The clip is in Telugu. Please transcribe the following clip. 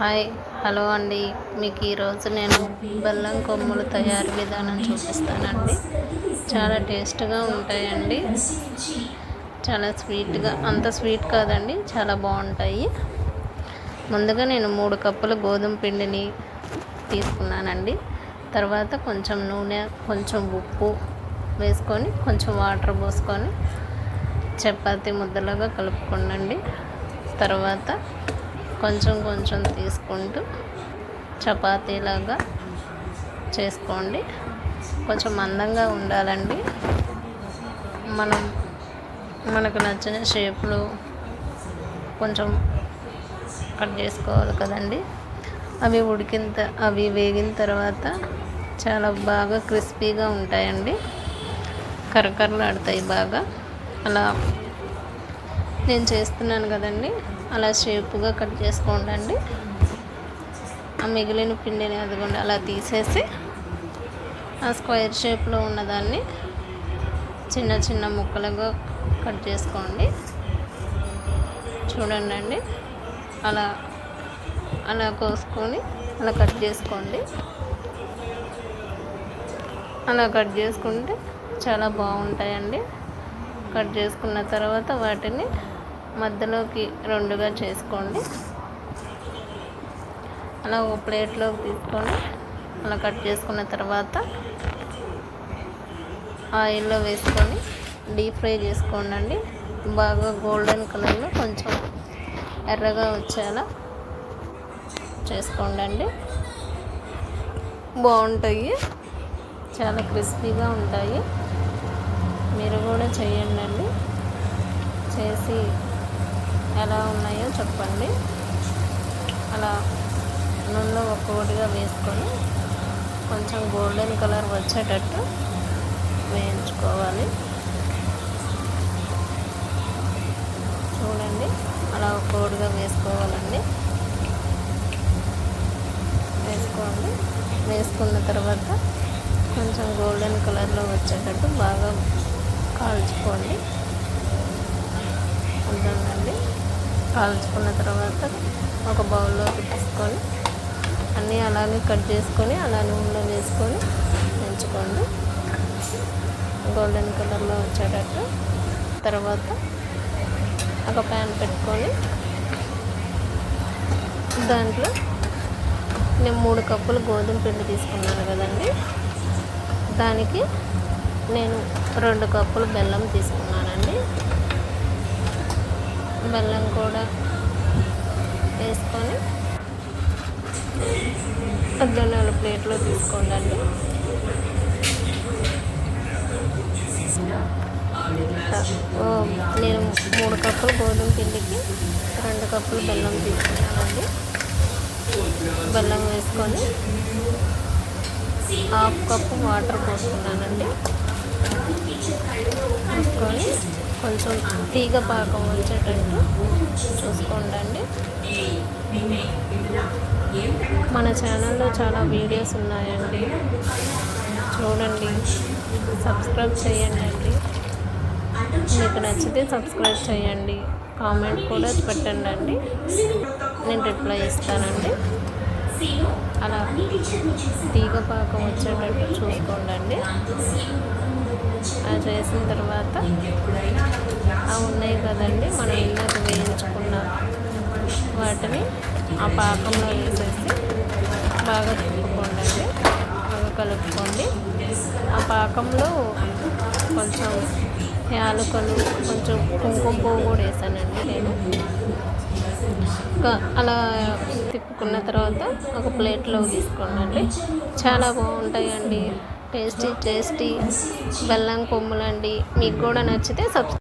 హాయ్ హలో అండి. మీకు ఈరోజు నేను బెల్లం కొమ్ములు తయారు విధానం చూపిస్తానండి. చాలా టేస్ట్గా ఉంటాయండి. చాలా స్వీట్గా అంత స్వీట్ కాదండి చాలా బాగుంటాయి. ముందుగా నేను మూడు కప్పుల గోధుమ పిండిని తీసుకున్నానండి. తర్వాత కొంచెం నూనె కొంచెం ఉప్పు వేసుకొని కొంచెం వాటర్ పోసుకొని చపాతీ ముద్దలాగా కలుపుకోండి తర్వాత కొంచెం కొంచెం తీసుకుంటూ చపాతీలాగా చేసుకోండి. కొంచెం మందంగా ఉండాలండి. మనం మనకు నచ్చిన షేప్లో కొంచెం కట్ చేసుకోవాలి కదండి. అవి ఉడికిన అవి వేగిన తర్వాత చాలా బాగా క్రిస్పీగా ఉంటాయండి. కరకరలాడతాయి బాగా. అలా నేను చేస్తున్నాను కదండి. అలా షేపుగా కట్ చేసుకోండి ఆ మిగిలిన పిండిని అదిగోండి అలా తీసేసి ఆ స్క్వేర్ షేప్లో ఉన్నదాన్ని చిన్న చిన్న ముక్కలుగా కట్ చేసుకోండి. చూడండి అండి అలా అలా కోసుకొని అలా కట్ చేసుకోండి. అలా కట్ చేసుకుంటే చాలా బాగుంటాయండి. కట్ చేసుకున్న తర్వాత వాటిని మధ్యలోకి రెండుగా చేసుకోండి. అలా ఒక ప్లేట్లోకి తీసుకొని అలా కట్ చేసుకున్న తర్వాత ఆయిల్లో వేసుకొని డీప్ ఫ్రై చేసుకోండి బాగా గోల్డెన్ కలర్లో కొంచెం ఎర్రగా వచ్చేలా చేసుకోండి బాగుంటాయి. చాలా క్రిస్పీగా ఉంటాయి. మీరు కూడా చేయండి చేసి ఎలా ఉన్నాయో చెప్పండి. అలా నూనెలో ఒక్కొక్కటిగా వేసుకొని కొంచెం గోల్డెన్ కలర్ వచ్చేటట్టు వేయించుకోవాలి. చూడండి అలా ఒక్కొక్కటిగా వేసుకోవాలండి. వేసుకోండి. వేసుకున్న తర్వాత కొంచెం గోల్డెన్ కలర్లో వచ్చేటట్టు బాగా కాల్చుకోండి. ఉంటుందండి కాల్చుకున్న తర్వాత ఒక బౌల్లోకి తీసుకొని అన్నీ అలానే కట్ చేసుకొని అలా నూనెలో వేసుకొని పెంచుకోండి గోల్డెన్ కలర్లో వచ్చేటట్టు. తర్వాత ఒక ప్యాన్ పెట్టుకొని దాంట్లో నేను మూడు కప్పులు గోధుమ పిండి తీసుకున్నాను కదండి. దానికి నేను రెండు కప్పులు బెల్లం తీసుకున్నానండి. బెల్లం కూడా వేసుకొని నాలుగు ప్లేట్లో తీసుకోండి నేను మూడు కప్పులు గోధుమ పిండికి రెండు కప్పులు బెల్లం తీసుకున్నానండి. బెల్లం వేసుకొని హాఫ్ కప్పు వాటర్ పోసుకున్నానండి. వేసుకొని కొంచెం తీగ పాకం వచ్చేటట్టు చూసుకోండి మన ఛానల్లో చాలా వీడియోస్ ఉన్నాయండి. చూడండి. సబ్స్క్రైబ్ చేయండి అండి. మీకు నచ్చితే సబ్స్క్రైబ్ చేయండి. కామెంట్ కూడా పెట్టండి అండి. నేను రిప్లై ఇస్తానండి. అలా తీగ పాకం వచ్చేటట్టు చూసుకోండి అది చేసిన తర్వాత అవి ఉన్నాయి కదండి మనం ఇందాక వేయించుకున్న వాటిని ఆ పాకంలో వేసేసి బాగా తిప్పుకోండి బాగా కలుపుకోండి. ఆ పాకంలో కొంచెం యాలకులు కొంచెం కుంకుమ పువ్వు కూడా వేసానండి నేను. అలా తిప్పుకున్న తర్వాత ఒక ప్లేట్లో తీసుకోండి. చాలా బాగుంటాయండి. టేస్టీ టేస్టీ బెల్లం కొమ్ములండి. మీకు కూడా నచ్చితే సబ్స్క్రైబ్